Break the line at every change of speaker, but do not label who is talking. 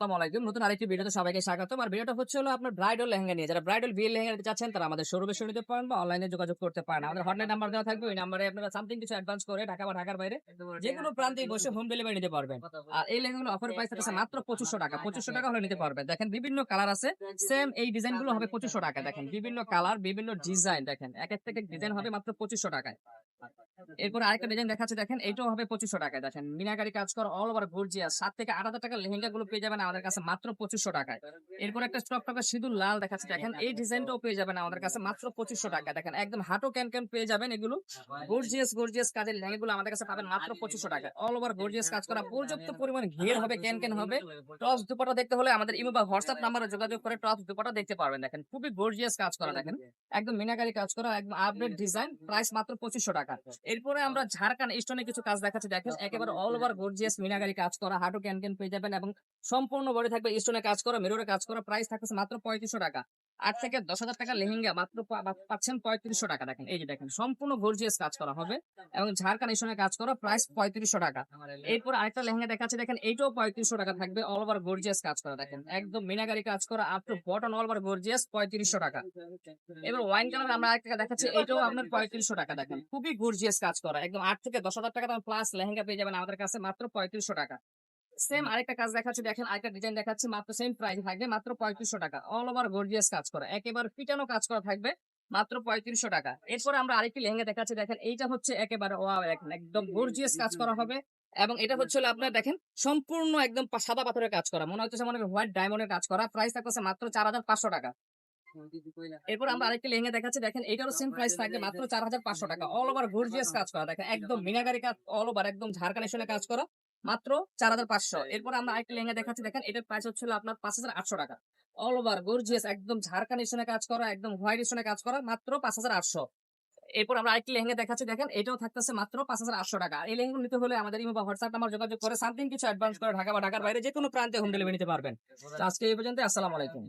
আসসালামু আলাইকুম। নতুন আরেকটি ভিডিওতে সবাইকে আর ভিডিওটা হচ্ছে হলো আপনার ব্রাইডাল লেহেঙ্গা নিয়ে। যারা ব্রাইডাল লেহেঙ্গা নিতে চাচ্ছেন তারা আমাদের শোরুমে শুনে নিতে পারেন বা অনলাইনে যোগাযোগ করতে পারেন। আমাদের হটলাইন নাম্বার দেওয়া থাকবে। ওই নাম্বারে আপনারা সামথিং কিছু অ্যাডভান্স করে ঢাকা বা ঢাকার বাইরে যে কোনো প্রান্তে বসে হোম ডেলিভারি নিতে পারবেন। আর এই লেহেঙ্গাগুলো অফার প্রাইস আছে মাত্র পঁচিশশো টাকা। পঁচিশশো টাকা হলে নিতে পারবেন। দেখেন বিভিন্ন কালার আছে। সেম এই ডিজাইনগুলো হবে পঁচিশশো টাকা। দেখেন বিভিন্ন কালার বিভিন্ন ডিজাইন দেখেন এক এক থেকে ডিজাইন হবে মাত্র পঁচিশশো টাকায়। এরপর আরেকটা ডিজাইন দেখাচ্ছে, দেখেন এটাও হবে পঁচিশশো টাকায়। দেখেন, মিনাকারি কাজ করা অল ওভার গর্জিয়াস সাত থেকে আট হাজার টাকার লেহেঙ্গা গুলো পেয়ে যাবেন আমাদের কাছে মাত্র পঁচিশশো টাকায়। এরপর একটা স্টক টাকা সিঁদুর লাল দেখাচ্ছে, দেখেন, এই ডিজাইনটাও পেয়ে যাবেন আমাদের কাছে মাত্র পঁচিশশো টাকা দেখেন, একদম হাঁটো ক্যান ক্যান পেয়ে যাবেন এগুলো। গর্জিয়াস গর্জিয়াস কাজের লেহেঙ্গা গুলো আমাদের কাছে পাবেন মাত্র পঁচিশশো টাকা অল ওভার গর্জিয়াস কাজ করা, পর্যাপ্ত পরিমাণ ঘের হবে ক্যান ক্যান হবে। টস দুপাটা দেখতে হলে আমাদের ইমো বা হোয়াটসঅ্যাপ নাম্বারে যোগাযোগ করে টস দুপাটা দেখতে পারবেন। দেখেন, খুবই গর্জিয়াস কাজ করা, দেখেন। একদম মিনাকারি কাজ করা, একদম আপডেট ডিজাইন প্রাইস মাত্র পঁচিশশো টাকা এরপরে আমরা ঝাড়খান স্টোনে কিছু কাজ দেখাচ্ছি। দেখেন একেবারে অল ওভার গর্জিয়াস মিনাগারি কাজ করা হাঁটু ক্যান ক্যান পেয়ে যাবেন এবং সম্পূর্ণ বডি থাকবে স্টোনে কাজ করা মেরোরে কাজ করা প্রাইস থাকছে মাত্র পঁয়ত্রিশশো টাকা। আট থেকে দশ হাজার টাকা লেহেঙ্গা মাত্র পাচ্ছেন পঁয়ত্রিশশো টাকা দেখেন। এই যে দেখেন, সম্পূর্ণ গর্জিয়াস কাজ করা হবে এবং ঝাড়খান স্টোনে কাজ করা প্রাইস পঁয়ত্রিশশো টাকা। এরপর আরেকটা লেহেঙ্গা দেখাচ্ছে দেখেন, এইটাও পঁয়ত্রিশশো টাকা থাকবে অল ওভার গর্জিয়াস কাজ করা, দেখেন, একদম মিনাকারি কাজ করা up to button all over gorgeous পঁয়ত্রিশশো টাকা। এবার ওয়াইন কালার আমরা আরেকটা দেখাচ্ছি, এটাও আপনার পঁয়ত্রিশশো টাকা, দেখেন, খুবই গর্জিয়াস কাজ করা, একদম আট থেকে দশ হাজার টাকা প্লাস লেহেঙ্গা পেয়ে যাবেন আমাদের কাছে মাত্র পঁয়ত্রিশশো টাকা। সেম আরেকটা কাজ দেখাচ্ছি দেখেন আরেকটা ডিজাইন দেখাচ্ছি মাত্র সেম প্রাইস থাকবে মাত্র পঁয়ত্রিশশো টাকা। অল ওভার গর্জিয়াস কাজ করা একেবারে পিটানো কাজ করা থাকবে মাত্র পঁয়ত্রিশশো টাকা। এরপরে আমরা আরেকটি লেহেঙ্গা দেখাচ্ছি দেখেন এইটা হচ্ছে একেবারে ওয়াও একদম গর্জিয়াস কাজ করা হবে। এবং এটা হচ্ছে আপনার দেখেন সম্পূর্ণ একদম সাদা পাথরের কাজ করা মনে হচ্ছে মনে হোয়াইট ডায়মন্ডের কাজ করা প্রাইস থাকছে মাত্র চার হাজার পাঁচশো টাকা। এরপর আমরা আরেকটি লেহেঙ্গা দেখাচ্ছি দেখেন এটারও সেম প্রাইস থাকবে মাত্র চার হাজার পাঁচশো টাকা। অল ওভার গর্জিয়াস কাজ করা দেখেন একদম মিনাগারি কাজ অল ওভার একদম ঝাড়খান কাজ করা। মাত্র চার হাজার পাঁচশো। এরপর আমরা আরেকটি লেহেঙ্গা দেখাচ্ছি। দেখেন এটার প্রাইস হচ্ছিল আপনার পাঁচ হাজার আটশো টাকা। অল ওভার গর্জিয়াস একদম ঝাড়খান কাজ করা একদম হোয়াইট স্টোনে কাজ করা মাত্র পাঁচ হাজার আটশো। এরপর আমরা আরেকটি লেহেঙ্গা দেখাচ্ছি। দেখেন এটাও থাকতেছে মাত্র পাঁচ হাজার আটশো টাকা। এই লেহেঙ্গা নিতে হলে আমাদের ইমো বা হোয়াটসঅ্যাপ নাম্বার যোগাযোগ করে সামথিং কিছু অ্যাডভান্স করে ঢাকা বা ঢাকার বাইরে যে কোনো প্রান্তে হোম ডেলিভারি নিতে পারবেন। আজকে এই পর্যন্ত আসসালামু আলাইকুম।